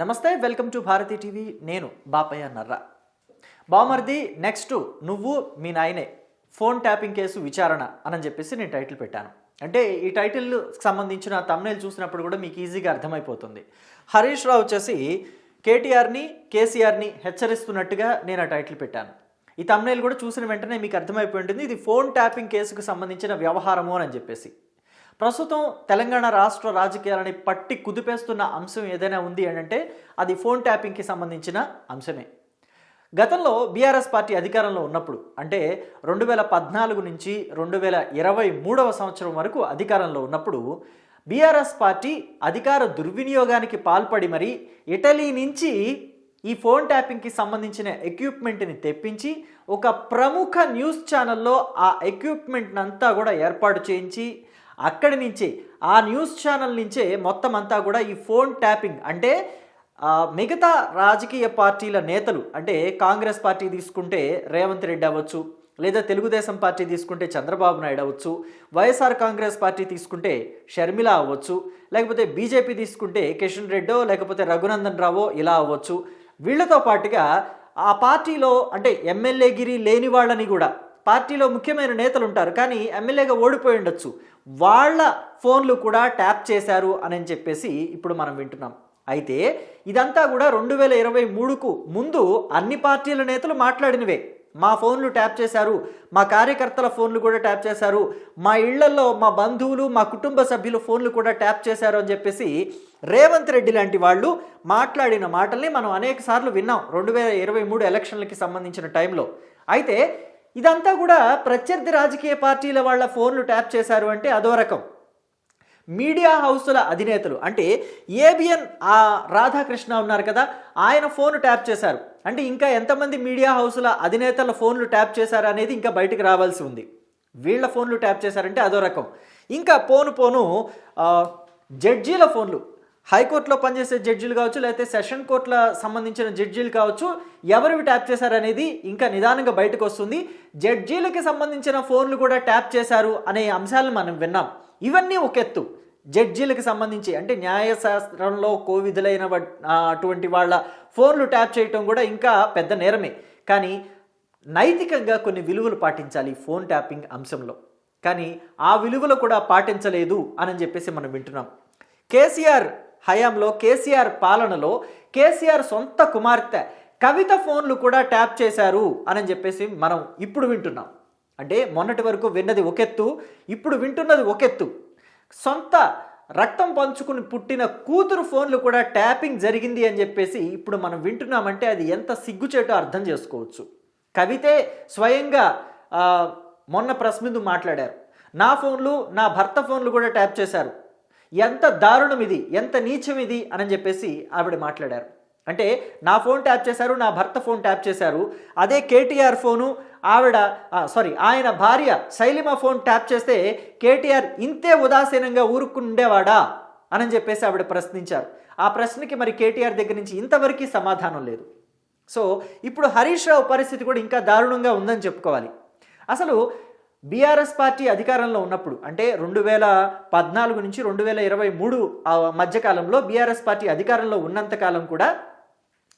నమస్తే welcome to Bharati TV. నేను బాపయ్య నర్రా. బామర్ది నెక్స్ట్ నువ్వు మీ నాయనే. ఫోన్ ట్యాపింగ్ కేసు విచారణ అని చెప్పేసి నేను టైటిల్ పెట్టాను. అంటే ఈ టైటిల్ సంబంధించిన తమ్నేల్ చూసినప్పుడు కూడా మీకు ఈజీగా అర్థమైపోతుంది. హరీష్ రావు వచ్చేసి కేటీఆర్ని కేసీఆర్ని హెచ్చరిస్తున్నట్టుగా నేను ఆ టైటిల్ పెట్టాను. ఈ తమ్నేల్ కూడా చూసిన వెంటనే మీకు అర్థమైపోయి ఉంటుంది. ఇది ఫోన్ ట్యాపింగ్ కేసుకు సంబంధించిన వ్యవహారము అని చెప్పేసి. ప్రస్తుతం తెలంగాణ రాష్ట్ర రాజకీయాలని పట్టి కుదిపేస్తున్న అంశం ఏదైనా ఉంది అని అంటే అది ఫోన్ ట్యాపింగ్కి సంబంధించిన అంశమే. గతంలో బీఆర్ఎస్ పార్టీ అధికారంలో ఉన్నప్పుడు అంటే రెండు వేల పద్నాలుగు నుంచి రెండు వేల ఇరవై మూడవ సంవత్సరం వరకు అధికారంలో ఉన్నప్పుడు బీఆర్ఎస్ పార్టీ అధికార దుర్వినియోగానికి పాల్పడి మరి ఇటలీ నుంచి ఈ ఫోన్ ట్యాపింగ్కి సంబంధించిన ఎక్విప్మెంట్ని తెప్పించి ఒక ప్రముఖ న్యూస్ ఛానల్లో ఆ ఎక్విప్మెంట్ అంతా కూడా ఏర్పాటు చేయించి అక్కడి నుంచే ఆ న్యూస్ ఛానల్ నుంచే మొత్తం అంతా కూడా ఈ ఫోన్ ట్యాపింగ్. అంటే మిగతా రాజకీయ పార్టీల నేతలు అంటే కాంగ్రెస్ పార్టీ తీసుకుంటే రేవంత్ రెడ్డి అవ్వచ్చు లేదా తెలుగుదేశం పార్టీ తీసుకుంటే చంద్రబాబు నాయుడు అవ్వచ్చు వైఎస్ఆర్ కాంగ్రెస్ పార్టీ తీసుకుంటే షర్మిల అవ్వచ్చు లేకపోతే బీజేపీ తీసుకుంటే కిషన్ రెడ్డో లేకపోతే రఘునందన్ రావో ఇలా అవ్వచ్చు. వీళ్ళతో పాటుగా ఆ పార్టీలో అంటే ఎమ్మెల్యేగిరి లేని వాళ్ళని కూడా పార్టీలో ముఖ్యమైన నేతలు ఉంటారు కానీ ఎమ్మెల్యేగా ఓడిపోయి ఉండొచ్చు. వాళ్ళ ఫోన్లు కూడా ట్యాప్ చేశారు అని చెప్పేసి ఇప్పుడు మనం వింటున్నాం. అయితే ఇదంతా కూడా రెండు వేల ఇరవై మూడుకు ముందు అన్ని పార్టీల నేతలు మాట్లాడినవే. మా ఫోన్లు ట్యాప్ చేశారు మా కార్యకర్తల ఫోన్లు కూడా ట్యాప్ చేశారు మా ఇళ్ళలో మా బంధువులు మా కుటుంబ సభ్యుల ఫోన్లు కూడా ట్యాప్ చేశారు అని చెప్పేసి రేవంత్ రెడ్డి లాంటి వాళ్ళు మాట్లాడిన మాటల్ని మనం అనేక సార్లు విన్నాం. రెండు వేల ఇరవై మూడు ఎలక్షన్లకి సంబంధించిన టైంలో. అయితే ఇదంతా కూడా ప్రత్యర్థి రాజకీయ పార్టీల వాళ్ళ ఫోన్లు ట్యాప్ చేశారు అంటే అదో రకం. మీడియా హౌసుల అధినేతలు అంటే ఏబిఎన్ ఆ రాధాకృష్ణ ఉన్నారు కదా ఆయన ఫోన్ ట్యాప్ చేశారు. అంటే ఇంకా ఎంతమంది మీడియా హౌసుల అధినేతల ఫోన్లు ట్యాప్ చేశారు అనేది ఇంకా బయటకు రావాల్సి ఉంది. వీళ్ళ ఫోన్లు ట్యాప్ చేశారంటే అదో రకం. ఇంకా పోను పోను జడ్జీల ఫోన్లు హైకోర్టులో పనిచేసే జడ్జీలు కావచ్చు లేకపోతే సెషన్ కోర్టుల సంబంధించిన జడ్జీలు కావచ్చు ఎవరివి ట్యాప్ చేశారనేది ఇంకా నిదానంగా బయటకు వస్తుంది. జడ్జీలకి సంబంధించిన ఫోన్లు కూడా ట్యాప్ చేశారు అనే అంశాలను మనం విన్నాం. ఇవన్నీ ఒక ఎత్తు. జడ్జీలకు సంబంధించి అంటే న్యాయశాస్త్రంలో కోవిధులైన అటువంటి వాళ్ళ ఫోన్లు ట్యాప్ చేయటం కూడా ఇంకా పెద్ద నేరమే. కానీ నైతికంగా కొన్ని విలువలు పాటించాలి ఫోన్ ట్యాపింగ్ అంశంలో. కానీ ఆ విలువలు కూడా పాటించలేదు అని చెప్పేసి మనం వింటున్నాం. కేసీఆర్ హయాంలో కేసీఆర్ పాలనలో కేసీఆర్ సొంత కుమార్తె కవిత ఫోన్లు కూడా ట్యాప్ చేశారు అని చెప్పేసి మనం ఇప్పుడు వింటున్నాం. అంటే మొన్నటి వరకు విన్నది ఒకెత్తు ఇప్పుడు వింటున్నది ఒకెత్తు. సొంత రక్తం పంచుకుని పుట్టిన కూతురు ఫోన్లు కూడా ట్యాపింగ్ జరిగింది అని చెప్పేసి ఇప్పుడు మనం వింటున్నామంటే అది ఎంత సిగ్గుచేటో అర్థం చేసుకోవచ్చు. కవితే స్వయంగా మొన్న ప్రెస్ ముందు మాట్లాడారు. నా ఫోన్లు నా భర్త ఫోన్లు కూడా ట్యాప్ చేశారు. ఎంత దారుణం ఇది ఎంత నీచం ఇది అని చెప్పేసి ఆవిడ మాట్లాడారు. అంటే నా ఫోన్ ట్యాప్ చేశారు నా భర్త ఫోన్ ట్యాప్ చేశారు అదే కేటీఆర్ ఫోను ఆవిడ సారీ ఆయన భార్య శైలిమ ఫోన్ ట్యాప్ చేస్తే కేటీఆర్ ఇంతే ఉదాసీనంగా ఊరుకుండేవాడా అని చెప్పేసి ఆవిడ ప్రశ్నించారు. ఆ ప్రశ్నకి మరి కేటీఆర్ దగ్గర నుంచి ఇంతవరకు సమాధానం లేదు. సో ఇప్పుడు హరీష్ రావు పరిస్థితి కూడా ఇంకా దారుణంగా ఉందని చెప్పుకోవాలి. అసలు బీఆర్ఎస్ పార్టీ అధికారంలో ఉన్నప్పుడు అంటే రెండు వేల పద్నాలుగు నుంచి రెండు వేల ఇరవై మూడు ఆ మధ్యకాలంలో బీఆర్ఎస్ పార్టీ అధికారంలో ఉన్నంతకాలం కూడా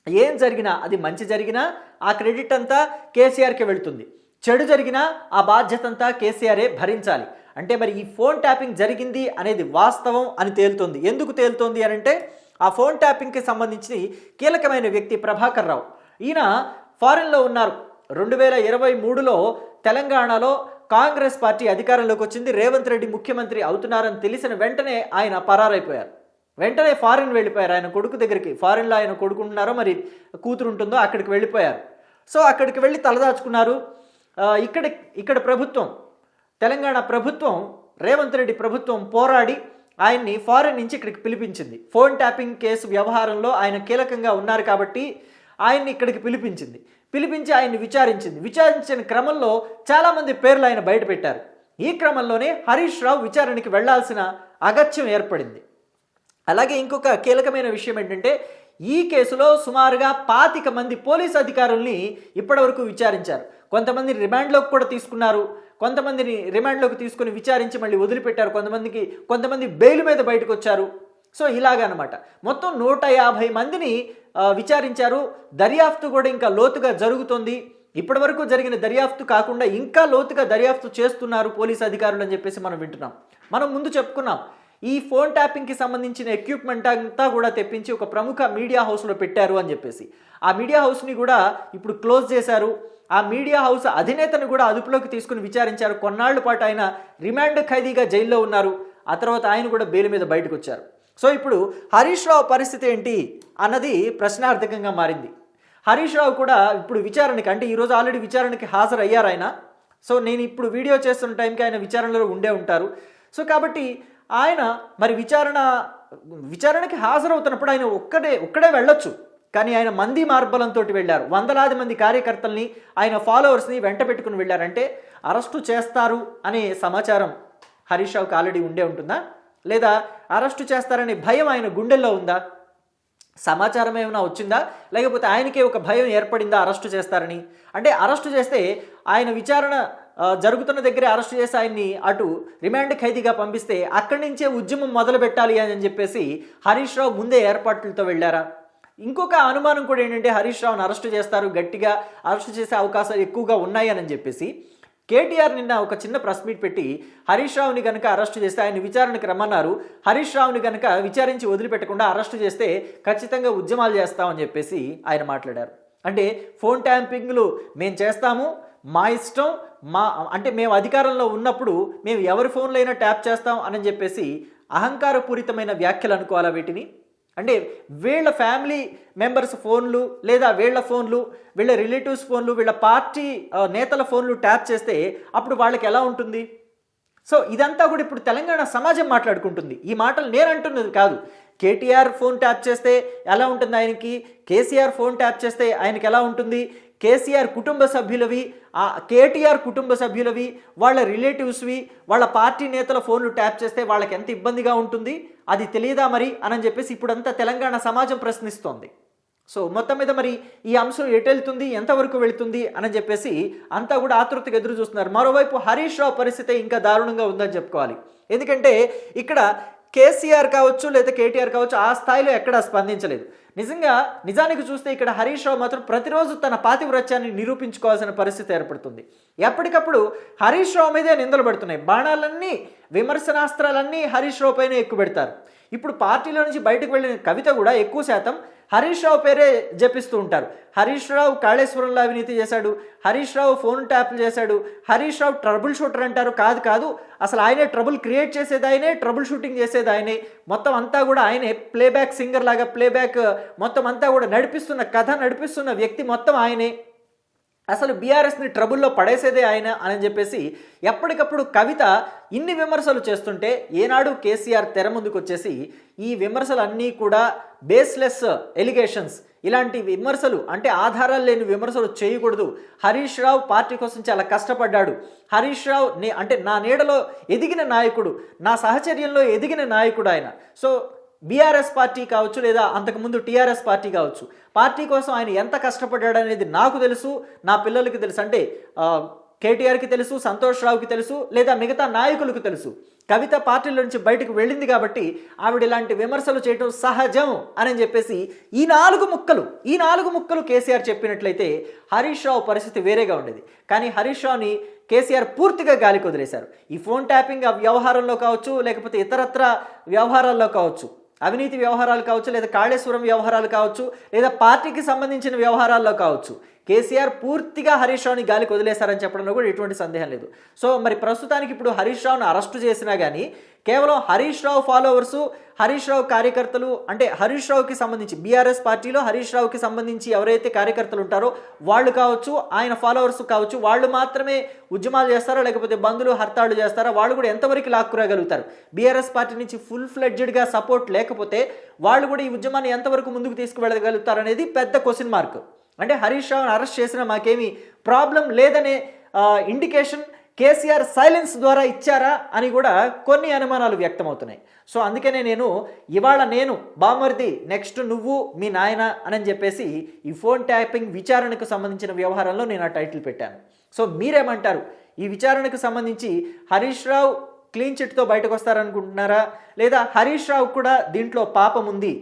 ఏం జరిగినా అది మంచి జరిగినా ఆ క్రెడిట్ అంతా కేసీఆర్కి వెళుతుంది. చెడు జరిగినా ఆ బాధ్యత అంతా కేసీఆరే భరించాలి. అంటే మరి ఈ ఫోన్ ట్యాపింగ్ జరిగింది అనేది వాస్తవం అని తేలుతోంది. ఎందుకు తేలుతోంది అని అంటే ఆ ఫోన్ ట్యాపింగ్కి సంబంధించి కీలకమైన వ్యక్తి ప్రభాకర్ రావు. ఈయన ఫారెన్లో ఉన్నారు. రెండు వేల ఇరవై మూడులో తెలంగాణలో కాంగ్రెస్ పార్టీ అధికారంలోకి వచ్చింది రేవంత్ రెడ్డి ముఖ్యమంత్రి అవుతున్నారని తెలిసిన వెంటనే ఆయన పరారైపోయారు. వెంటనే ఫారిన్ వెళ్ళిపోయారు. ఆయన కొడుకు దగ్గరికి ఫారిన్లో ఆయన కొడుకుంటున్నారో మరి కూతురు ఉంటుందో అక్కడికి వెళ్ళిపోయారు. సో అక్కడికి వెళ్ళి తలదాచుకున్నారు. ఇక్కడ ఇక్కడ ప్రభుత్వం తెలంగాణ ప్రభుత్వం రేవంత్ రెడ్డి ప్రభుత్వం పోరాడి ఆయన్ని ఫారెన్ నుంచి ఇక్కడికి పిలిపించింది. ఫోన్ ట్యాపింగ్ కేసు వ్యవహారంలో ఆయన కీలకంగా ఉన్నారు కాబట్టి ఆయన్ని ఇక్కడికి పిలిపించింది. పిలిపించి ఆయన్ని విచారించింది. విచారించిన క్రమంలో చాలామంది పేర్లు ఆయన బయటపెట్టారు ఈ క్రమంలోనే హరీష్ రావు విచారణకి వెళ్ళాల్సిన అగత్యం ఏర్పడింది. అలాగే ఇంకొక కీలకమైన విషయం ఏంటంటే ఈ కేసులో సుమారుగా పాతిక మంది పోలీస్ అధికారుల్ని ఇప్పటివరకు విచారించారు. కొంతమంది రిమాండ్లోకి కూడా తీసుకున్నారు. కొంతమందిని రిమాండ్లోకి తీసుకుని విచారించి మళ్ళీ వదిలిపెట్టారు. కొంతమందికి కొంతమంది బెయిల్ మీద బయటకు వచ్చారు సో ఇలాగనమాట. మొత్తం నూట యాభై మందిని విచారించారు. దర్యాప్తు కూడా ఇంకా లోతుగా జరుగుతుంది. ఇప్పటి వరకు జరిగిన దర్యాప్తు కాకుండా ఇంకా లోతుగా దర్యాప్తు చేస్తున్నారు పోలీస్ అధికారులు అని చెప్పేసి మనం వింటున్నాం. మనం ముందు చెప్పుకున్నాం. ఈ ఫోన్ ట్యాపింగ్కి సంబంధించిన ఎక్విప్మెంట్ అంతా కూడా తెప్పించి ఒక ప్రముఖ మీడియా హౌస్లో పెట్టారు అని చెప్పేసి. ఆ మీడియా హౌస్ని కూడా ఇప్పుడు క్లోజ్ చేశారు. ఆ మీడియా హౌస్ అధినేతను కూడా అదుపులోకి తీసుకుని విచారించారు. కొన్నాళ్ళ పాటు ఆయన రిమాండ్ ఖైదీగా జైల్లో ఉన్నారు. ఆ తర్వాత ఆయన కూడా బెయిల్ మీద బయటకు వచ్చారు. సో ఇప్పుడు హరీష్ రావు పరిస్థితి ఏంటి అన్నది ప్రశ్నార్థకంగా మారింది. హరీష్ రావు కూడా ఇప్పుడు విచారణకి అంటే ఈరోజు ఆల్రెడీ విచారణకి హాజరయ్యారు ఆయన. సో నేను ఇప్పుడు వీడియో చేస్తున్న టైంకి ఆయన విచారణలో ఉండే ఉంటారు. సో కాబట్టి ఆయన మరి విచారణ విచారణకి హాజరవుతున్నప్పుడు ఆయన ఒక్కడే ఒక్కడే వెళ్ళొచ్చు. కానీ ఆయన మంది మార్బలంతో వెళ్ళారు. వందలాది మంది కార్యకర్తల్ని ఆయన ఫాలోవర్స్ని వెంట పెట్టుకుని వెళ్ళారంటే అరెస్టు చేస్తారు అనే సమాచారం హరీష్ రావుకి ఆల్రెడీ ఉండే ఉంటుందా? లేదా అరెస్టు చేస్తారనే భయం ఆయన గుండెల్లో ఉందా? సమాచారం ఏమైనా వచ్చిందా? లేకపోతే ఆయనకే ఒక భయం ఏర్పడిందా అరెస్టు చేస్తారని? అంటే అరెస్టు చేస్తే ఆయన విచారణ జరుగుతున్న దగ్గరే అరెస్టు చేసి ఆయన్ని అటు రిమాండ్ ఖైదీగా పంపిస్తే అక్కడి నుంచే ఉద్యమం మొదలు పెట్టాలి అని చెప్పేసి హరీష్ రావు ముందే ఏర్పాట్లతో వెళ్ళారా? ఇంకొక అనుమానం కూడా ఏంటంటే హరీష్ రావును అరెస్టు చేస్తారు గట్టిగా అరెస్టు చేసే అవకాశాలు ఎక్కువగా ఉన్నాయి అని చెప్పేసి. కేటీఆర్ నిన్న ఒక చిన్న ప్రెస్ మీట్ పెట్టి హరీష్ రావుని కనుక అరెస్టు చేస్తే ఆయన విచారణకు రమ్మన్నారు. హరీష్ రావుని కనుక విచారించి వదిలిపెట్టకుండా అరెస్టు చేస్తే ఖచ్చితంగా ఉద్యమాలు చేస్తామని చెప్పేసి ఆయన మాట్లాడారు. అంటే ఫోన్ ట్యాంపింగ్లు మేము చేస్తాము మా ఇష్టం మా అంటే మేము అధికారంలో ఉన్నప్పుడు మేము ఎవరి ఫోన్లో అయినా ట్యాప్ చేస్తాం అని చెప్పేసి అహంకారపూరితమైన వ్యాఖ్యలు అనుకోవాలా వీటిని? అంటే వీళ్ళ ఫ్యామిలీ మెంబర్స్ ఫోన్లు లేదా వీళ్ళ ఫోన్లు వీళ్ళ రిలేటివ్స్ ఫోన్లు వీళ్ళ పార్టీ నేతల ఫోన్లు ట్యాప్ చేస్తే అప్పుడు వాళ్ళకి ఎలా ఉంటుంది? సో ఇదంతా కూడా ఇప్పుడు తెలంగాణ సమాజం మాట్లాడుకుంటుంది. ఈ మాటలు నేను అంటున్నది కాదు. కేటీఆర్ ఫోన్ ట్యాప్ చేస్తే ఎలా ఉంటుంది ఆయనకి? కేసీఆర్ ఫోన్ ట్యాప్ చేస్తే ఆయనకి ఎలా ఉంటుంది? కేసీఆర్ కుటుంబ సభ్యులవి ఆ కేటీఆర్ కుటుంబ సభ్యులవి వాళ్ళ రిలేటివ్స్వి వాళ్ళ పార్టీ నేతల ఫోన్లు ట్యాప్ చేస్తే వాళ్ళకి ఎంత ఇబ్బందిగా ఉంటుంది? అది తెలియదా మరి అని చెప్పేసి ఇప్పుడంతా తెలంగాణ సమాజం ప్రశ్నిస్తోంది. సో మొత్తం మీద మరి ఈ అంశం ఎటు వెళ్తుంది ఎంతవరకు వెళుతుంది అని చెప్పేసి అంతా కూడా ఆతృతగా ఎదురు చూస్తున్నారు. మరోవైపు హరీష్ రావు పరిస్థితి ఇంకా దారుణంగా ఉందని చెప్పుకోవాలి. ఎందుకంటే ఇక్కడ కేసీఆర్ కావచ్చు లేదా కేటీఆర్ కావచ్చు ఆ స్థాయిలో ఎక్కడా స్పందించలేదు. నిజంగా నిజానికి చూస్తే ఇక్కడ హరీష్ రావు మాత్రం ప్రతిరోజు తన పాతివ్రత్యాన్ని నిరూపించుకోవాల్సిన పరిస్థితి ఏర్పడుతుంది. ఎప్పటికప్పుడు హరీష్ రావు మీదే నిందలు పడుతున్నాయి. బాణాలన్నీ విమర్శనాస్త్రాలన్నీ హరీష్ రావు పైన ఎక్కువ పెడతారు. ఇప్పుడు పార్టీలో నుంచి బయటకు వెళ్ళిన కవిత కూడా ఎక్కువ శాతం హరీష్ రావు పేరే జపిస్తూ ఉంటారు. హరీష్ రావు కాళేశ్వరంలో అవినీతి చేశాడు. హరీష్ రావు ఫోన్ ట్యాప్లు చేశాడు. హరీష్ రావు ట్రబుల్ షూటర్ అంటారు. కాదు కాదు. అసలు ఆయనే ట్రబుల్ క్రియేట్ చేసేది ఆయనే ట్రబుల్ షూటింగ్ చేసేది ఆయనే. మొత్తం అంతా కూడా ఆయనే ప్లేబ్యాక్ సింగర్ లాగా ప్లేబ్యాక్ మొత్తం అంతా కూడా నడిపిస్తున్న కథ నడిపిస్తున్న వ్యక్తి మొత్తం ఆయనే. అసలు బీఆర్ఎస్ని ట్రబుల్లో పడేసేదే ఆయన అని చెప్పేసి ఎప్పటికప్పుడు కవిత ఇన్ని విమర్శలు చేస్తుంటే ఏనాడు కేసీఆర్ తెర ముందుకు వచ్చేసి ఈ విమర్శలన్నీ కూడా బేస్లెస్ ఎలిగేషన్స్. ఇలాంటి విమర్శలు అంటే ఆధారాలు లేని విమర్శలు చేయకూడదు. హరీష్ రావు పార్టీ కోసం చాలా కష్టపడ్డాడు. హరీష్ రావు నే అంటే నా నీడలో ఎదిగిన నాయకుడు నా సహచర్యంలో ఎదిగిన నాయకుడు ఆయన. సో బీఆర్ఎస్ పార్టీ కావచ్చు లేదా అంతకుముందు టీఆర్ఎస్ పార్టీ కావచ్చు. పార్టీ కోసం ఆయన ఎంత కష్టపడ్డాడు అనేది నాకు తెలుసు నా పిల్లలకి తెలుసు. అంటే కేటీఆర్కి తెలుసు సంతోష్ రావుకి తెలుసు లేదా మిగతా నాయకులకు తెలుసు. కవిత పార్టీల నుంచి బయటకు వెళ్ళింది కాబట్టి ఆవిడ ఇలాంటి విమర్శలు చేయటం సహజం అని చెప్పేసి ఈ నాలుగు ముక్కలు ఈ నాలుగు ముక్కలు కేసీఆర్ చెప్పినట్లయితే హరీష్ రావు పరిస్థితి వేరేగా ఉండేది. కానీ హరీష్ రావుని కేసీఆర్ పూర్తిగా గాలి కుదిరేశారు ఈ ఫోన్ ట్యాపింగ్ వ్యవహారంలో కావచ్చు లేకపోతే ఇతరత్ర వ్యవహారాల్లో కావచ్చు అవినీతి వ్యవహారాలు కావచ్చు లేదా కాళేశ్వరం వ్యవహారాలు కావచ్చు లేదా పార్టీకి సంబంధించిన వ్యవహారాల్లో కావచ్చు కేసీఆర్ పూర్తిగా హరీష్ రావుని గాలికి వదిలేశారని చెప్పడంలో కూడా ఎటువంటి సందేహం లేదు. సో మరి ప్రస్తుతానికి ఇప్పుడు హరీష్ రావును అరెస్టు చేసినా కానీ కేవలం హరీష్ రావు ఫాలోవర్సు హరీష్ రావు కార్యకర్తలు అంటే హరీష్ రావుకి సంబంధించి బీఆర్ఎస్ పార్టీలో హరీష్ రావుకి సంబంధించి ఎవరైతే కార్యకర్తలు ఉంటారో వాళ్ళు కావచ్చు ఆయన ఫాలోవర్స్ కావచ్చు వాళ్ళు మాత్రమే ఉద్యమాలు చేస్తారా లేకపోతే బంధులు హర్తాళ్ళు చేస్తారా వాళ్ళు కూడా ఎంతవరకు లాక్కురాగలుగుతారు? బీఆర్ఎస్ పార్టీ నుంచి ఫుల్ ఫ్లెడ్జెడ్గా సపోర్ట్ లేకపోతే వాళ్ళు కూడా ఈ ఉద్యమాన్ని ఎంతవరకు ముందుకు తీసుకువెళ్ళగలుగుతారు అనేది పెద్ద క్వశ్చన్ మార్క్. అంటే హరీష్ రావును అరెస్ట్ చేసినా మాకేమీ ప్రాబ్లం లేదనే ఇండికేషన్ కేసీఆర్ సైలెన్స్ ద్వారా ఇచ్చారా అని కూడా కొన్ని అనుమానాలు వ్యక్తమవుతున్నాయి. సో అందుకనే నేను ఇవాళ నేను బామర్ది నెక్స్ట్ నువ్వు మీ నాయన అని చెప్పేసి ఈ ఫోన్ ట్యాపింగ్ విచారణకు సంబంధించిన వ్యవహారంలో నేను ఆ టైటిల్ పెట్టాను. సో మీరేమంటారు? ఈ విచారణకు సంబంధించి హరీష్ రావు క్లీన్ చిట్తో బయటకు వస్తారనుకుంటున్నారా లేదా హరీష్ రావు కూడా దీంట్లో పాపం ఉంది?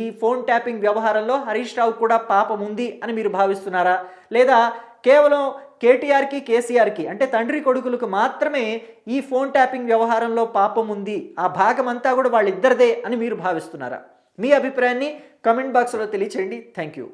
ఈ ఫోన్ ట్యాపింగ్ వ్యవహారంలో హరీష్ రావు కూడా పాపం ఉంది అని మీరు భావిస్తున్నారా? లేదా కేవలం కేటీఆర్కి కేసీఆర్కి అంటే తండ్రి కొడుకులకు మాత్రమే ఈ ఫోన్ ట్యాపింగ్ వ్యవహారంలో పాపం ఉంది. ఆ భాగం అంతా కూడా వాళ్ళిద్దరిదే అని మీరు భావిస్తున్నారా? మీ అభిప్రాయాన్ని కమెంట్ బాక్స్లో తెలియచేయండి. Thank you.